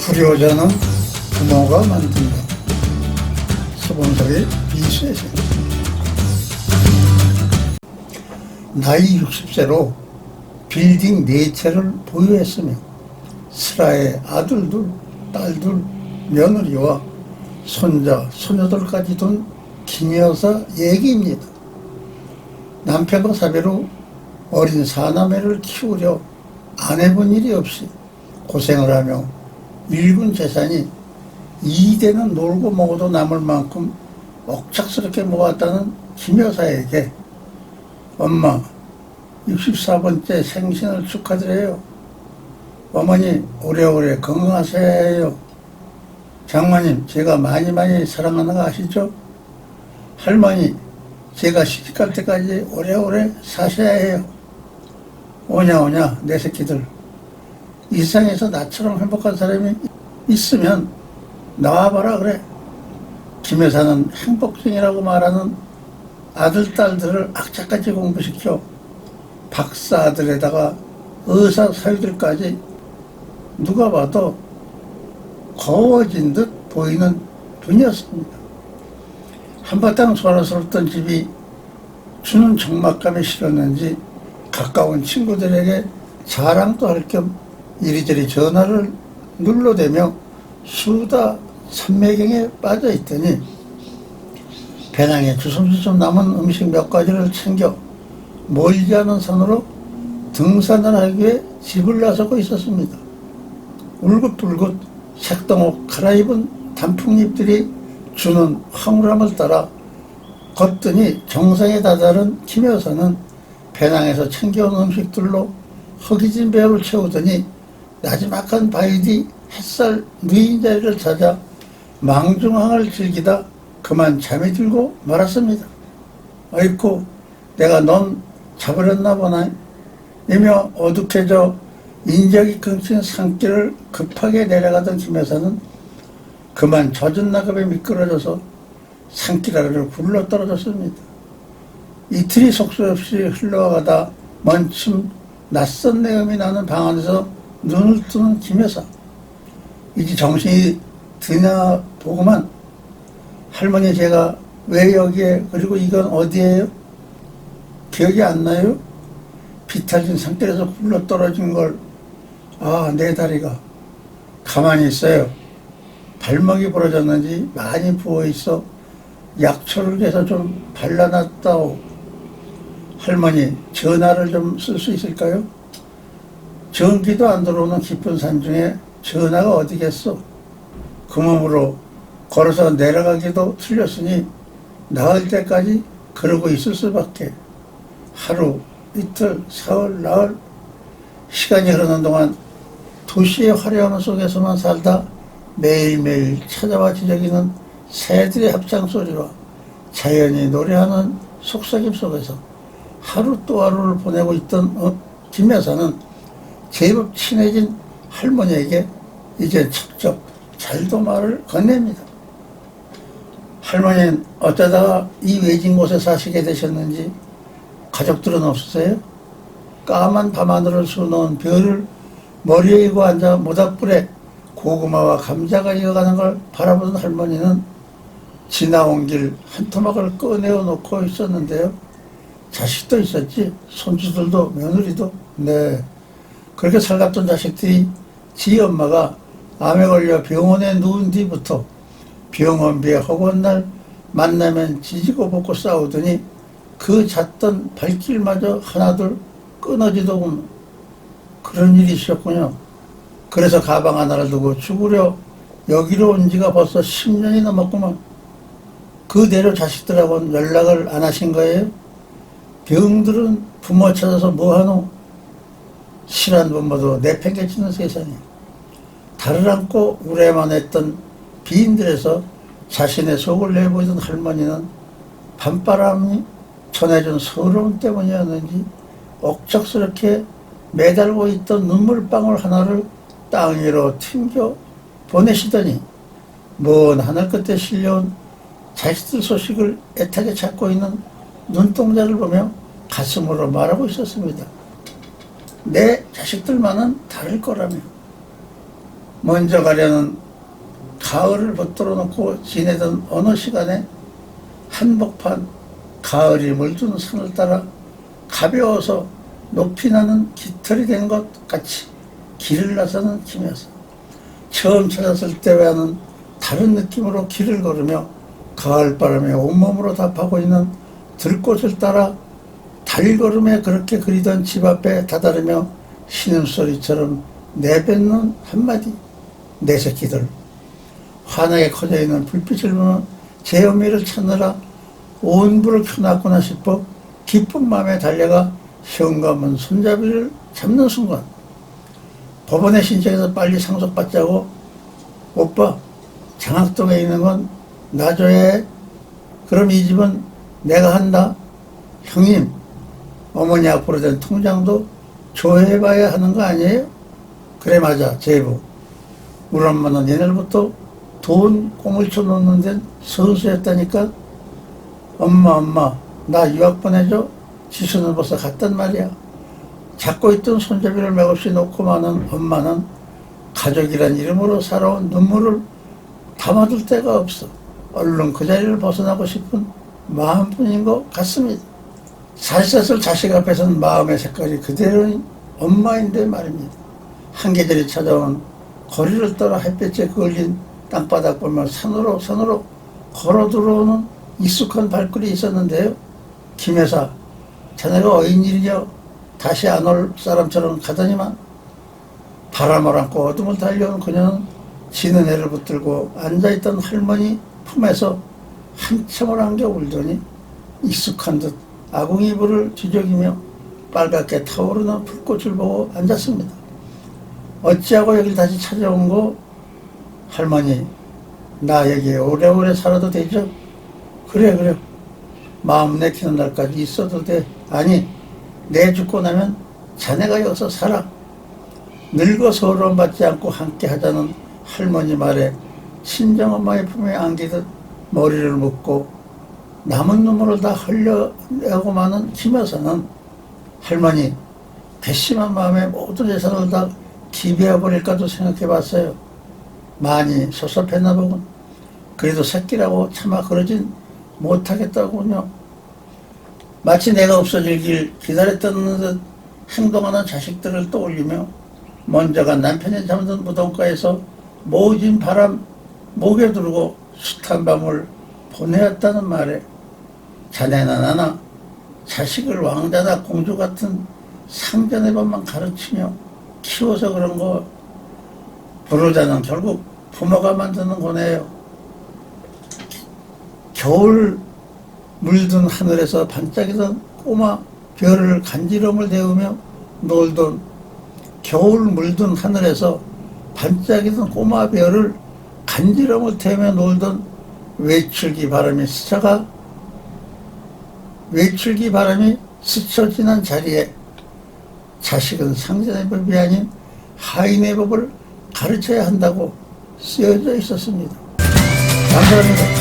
불효자는 부모가 만든다. 서본석의 이세생. 나이 60세로 빌딩 4채를 보유했으며 슬하의 아들들, 딸들, 며느리와 손자, 소녀들까지 둔 김여사 얘기입니다. 남편과 사별로 어린 사남매를 키우려 안 해본 일이 없이 고생을 하며 일군 재산이 이대는 놀고 먹어도 남을 만큼 억척스럽게 모았다는 김 여사에게 엄마 64번째 생신을 축하드려요. 어머니 오래오래 건강하세요. 장모님 제가 많이 많이 사랑하는 거 아시죠? 할머니 제가 시집갈 때까지 오래오래 사셔야 해요. 오냐 오냐 내 새끼들 이 세상에서 나처럼 행복한 사람이 있으면 나와봐라 그래. 김 여사는 행복증이라고 말하는 아들, 딸들을 악착같이 공부시켜 박사들에다가 의사 사위들까지 누가 봐도 거워진 듯 보이는 분이었습니다. 한바탕 소란스럽던 집이 주는 적막감이 싫었는지 가까운 친구들에게 자랑도 할 겸 이리저리 전화를 눌러대며 수다 삼매경에 빠져 있더니 배낭에 주섬주섬 남은 음식 몇 가지를 챙겨 멀지 않은 산으로 등산을 하기 위해 집을 나서고 있었습니다. 울긋불긋 색동옷 갈아입은 단풍잎들이 주는 황홀함을 따라 걷더니 정상에 다다른 김 여사는 배낭에서 챙겨온 음식들로 허기진 배를 채우더니 나지막한 바위 뒤 햇살 누인 자리를 찾아 망중항을 즐기다 그만 잠이 들고 말았습니다. 아이쿠 내가 넌 잡으렸나 보나 이며 어둑해져 인적이 끊긴 산길을 급하게 내려가던 김 여사는 그만 젖은 낙엽에 미끄러져서 산길 아래를 굴러 떨어졌습니다. 이틀이 속수없이 흘러가다 먼침 낯선 내음이 나는 방 안에서 눈을 뜨는 김 여사. 이제 정신이 드나 보고만 할머니 제가 왜 여기에 그리고 이건 어디예요? 기억이 안 나요? 비탈진 산길에서 굴러 떨어진 걸 아, 내 다리가 가만히 있어요. 발목이 부러졌는지 많이 부어 있어 약초를 해서 좀 발라놨다오. 할머니 전화를 좀 쓸 수 있을까요? 전기도 안 들어오는 깊은 산 중에 전화가 어디겠어? 그 몸으로 걸어서 내려가기도 틀렸으니 나을 때까지 그러고 있을 수밖에. 하루, 이틀, 사흘, 나흘 시간이 흐르는 동안 도시의 화려함 속에서만 살다 매일매일 찾아와 지저귀는 새들의 합창 소리와 자연이 노래하는 속삭임 속에서 하루 또 하루를 보내고 있던 어, 김 여사는 제법 친해진 할머니에게 이제 척척 잘도 말을 건넵니다. 할머니는 어쩌다가 이 외진 곳에 사시게 되셨는지 가족들은 없으세요? 까만 밤하늘을 수놓은 별을 머리에 이고 앉아 모닥불에 고구마와 감자가 익어가는 걸 바라보던 할머니는 지나온 길 한 토막을 꺼내어 놓고 있었는데요. 자식도 있었지, 손주들도 며느리도. 네. 그렇게 살갑던 자식들이 지 엄마가 암에 걸려 병원에 누운 뒤부터 병원비에 허구한 날 만나면 지지고 볶고 싸우더니 그 잤던 발길마저 하나둘 끊어지더군. 그런 일이 있었군요. 그래서 가방 하나를 두고 죽으려 여기로 온 지가 벌써 10년이 넘었구만. 그대로 자식들하고는 연락을 안 하신 거예요? 병들은 부모 찾아서 뭐하노? 실한 부모도 내팽개치는 세상에 달을 안고 우려만 했던 비인들에서 자신의 속을 내보이던 할머니는 밤바람이 전해준 서러움 때문이었는지 억척스럽게 매달고 있던 눈물방울 하나를 땅 위로 튕겨 보내시더니 먼 하늘 끝에 실려온 자식들 소식을 애타게 찾고 있는 눈동자를 보며 가슴으로 말하고 있었습니다. 내 자식들만은 다를 거라며. 먼저 가려는 가을을 붙들어 놓고 지내던 어느 시간에 한복판 가을이 물든 산을 따라 가벼워서 높이 나는 깃털이 된 것 같이 길을 나서는 김여사. 처음 찾았을 때와는 다른 느낌으로 길을 걸으며 가을바람에 온몸으로 답하고 있는 들꽃을 따라 달걸음에 그렇게 그리던 집 앞에 다다르며 신음소리처럼 내뱉는 한마디 내 새끼들. 환하게 커져 있는 불빛을 보는 제 어미를 찾느라 온 불을 켜놨구나 싶어 기쁜 마음에 달려가 현관문 손잡이를 잡는 순간 법원에 신청해서 빨리 상속받자고 오빠 장학동에 있는 건 놔줘야 해 그럼 이 집은 내가 한다. 형님 어머니 앞으로 된 통장도 조회해봐야 하는 거 아니에요? 그래 맞아. 제부 우리 엄마는 옛날부터 돈 꽁을 쳐놓는 데는 선수였다니까. 엄마 엄마 나 유학 보내줘. 지수는 벌써 갔단 말이야. 잡고 있던 손잡이를 맥없이 놓고 마는 엄마는 가족이란 이름으로 살아온 눈물을 담아둘 데가 없어. 얼른 그 자리를 벗어나고 싶은 마음뿐인 것 같습니다 살사슬 자식 앞에서는 마음의 색깔이 그대로인 엄마인데 말입니다 한 계절이 찾아온 거리를 따라 햇볕에 그을린 땅바닥 보며 산으로 산으로 걸어 들어오는 익숙한 발걸이 있었는데요. 김 여사, 자네가 어인일이여 다시 안 올 사람처럼 가더니만 바람을 안고 어둠을 달려온 그녀는 지는 애를 붙들고 앉아있던 할머니 품에서 한참을 안겨 울더니 익숙한 듯 아궁이 이불을 뒤적이며 빨갛게 타오르는 불꽃을 보고 앉았습니다. 어찌하고 여길 다시 찾아온 거 할머니 나 여기 오래오래 살아도 되죠? 그래 그래 마음 내키는 날까지 있어도 돼 아니 내 죽고 나면 자네가 여기서 살아 늙어 서러움 받지 않고 함께 하자는 할머니 말에 친정엄마의 품에 안기듯 머리를 묶고 남은 눈물을 다 흘려내고 마는 김여사는 할머니 괘씸한 마음에 모든 재산을 다 기비해버릴까도 생각해봤어요. 많이 섭섭했나 보군. 그래도 새끼라고 차마 그러진 못하겠다군요. 마치 내가 없어질 길 기다렸던 듯 행동하는 자식들을 떠올리며 먼저 간 남편이 잠든 무덤가에서 모진 바람 목에 두르고 숱한 밤을 보내었다는 말에 자네나 나나 자식을 왕자나 공주 같은 상전의 법만 가르치며 키워서 그런 거 부르자는 결국 부모가 만드는 거네요. 겨울 물든 하늘에서 반짝이던 꼬마 별을 간지럼을 데우며 놀던 겨울 물든 하늘에서 반짝이던 꼬마 별을 간지럼을 태우며 놀던 외출기 바람이 스쳐가 외출기 바람이 스쳐 지난 자리에 자식은 상전의 법이 아닌 하인의 법을 가르쳐야 한다고 쓰여져 있었습니다. 감사합니다.